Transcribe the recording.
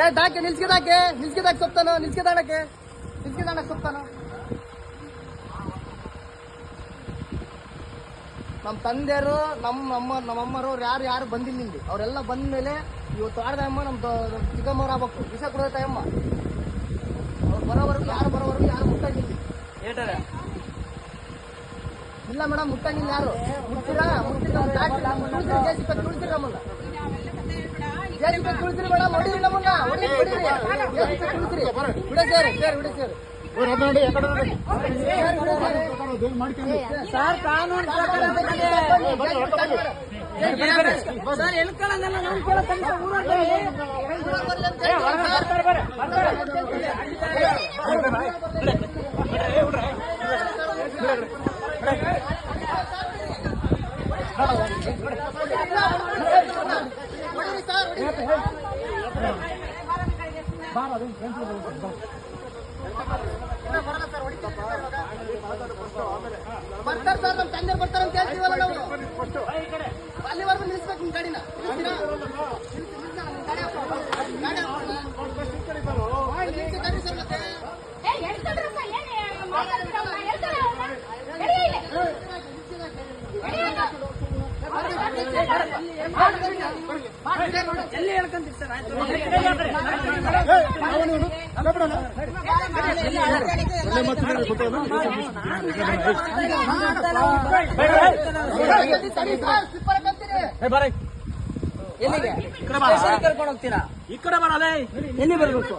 ಏ ದಾಕೆ ನಿಲ್ಸ್ಕಿದಾಕೆ ನಿಲ್ಸ್ಕಿದಾಕೆ ಸೊಪ್ತಾನು ನಿಲ್ಸ್ಕಿದಾಣಕ್ಕೆ ನಿಲ್ಸ್ಕಿದಾಣಕ್ಕೆ ಸೊಪ್ತಾನು. ನಮ್ಮ ತಂದೆಯರು ನಮ್ಮ ನಮ್ಮ ನಮ್ಮಮ್ಮರು ಯಾರು ಯಾರು ಬಂದಿಲ್ಲ ಇಲ್ಲಿ ಅವರೆಲ್ಲ ಬಂದ ಮೇಲೆ ಇವತ್ತು ಆಡ್ದ ಅಮ್ಮ ನಮ್ಮ ಚಿಕ್ಕಮ್ಮವ್ರು ಆಗ್ಬೇಕು ವಿಷ ಕೊಡೋದ ಅಮ್ಮ. ಅವ್ರು ಬರೋವರೆಗೂ ಯಾರು ಬರೋವರೆಗೂ ಯಾರು ಮುಟ್ಟಂಗಿಲ್ಲ. ಇಲ್ಲ ಮೇಡಮ್ ಮುಟ್ಟಂಗಿಲ್ಲ ಯಾರು. ಮುಟ್ತೀರಾ ಮುಟ್ತೀರಾ ತುಳಿಸಿರಿ ಪೆಟ್ಟು ತುಳಿಸಿರಿ ಮೇಡಮ್ ಹೊಡೀರಿ ನಮ್ಮನ್ನ ಹೊಡೀರಿ ಹೊಡೀರಿ ಪೆಟ್ಟು ತುಳಿಸಿರಿ ಬಿಡ ಸೇರಿ ಸರ್ ಬಿಡ ಸೇರಿ ಸರ್ ಕಾನೂನು ಪ್ರಕಾರ ಸರ್ ಎಲ್ಕೊಳ್ಳೋದಲ್ಲ ನಂಬ್ಕೊಳ್ಳೋ ತನಕ ಊರಲ್ಲಿ ಬರ್ತಾರೆ ಸರ್ ನಮ್ಮ ತಂದೆ ಬರ್ತಾರೆ ಅಂತ ಹೇಳ್ತೀವಲ್ಲ ನಾವು ಅಲ್ಲಿವರೆಗೂ ನಿಲ್ಲಿಸ್ಬೇಕು ಗಾಡಿನ ನಮ್ಮ ಗಾಡಿ ಹಾಕ್ಬೇಕು. ಗಾಡಿ ಹಾಕ್ಬೇಕು. ನಿಲ್ಲಿಸಿ ಗಾಡಿ ಸರ್ ಮತ್ತೆ. ಹಾಕಂತೀರಿ. ಎಲ್ಲಿಗೆ ಸ್ಟೇಷನ್ಗೆ ಕರ್ಕೊಂಡು ಹೋಗ್ತೀರಾ ಈ ಕಡೆ ಬರಲೇ ಎಲ್ಲಿ ಬರ್ಬೇಕು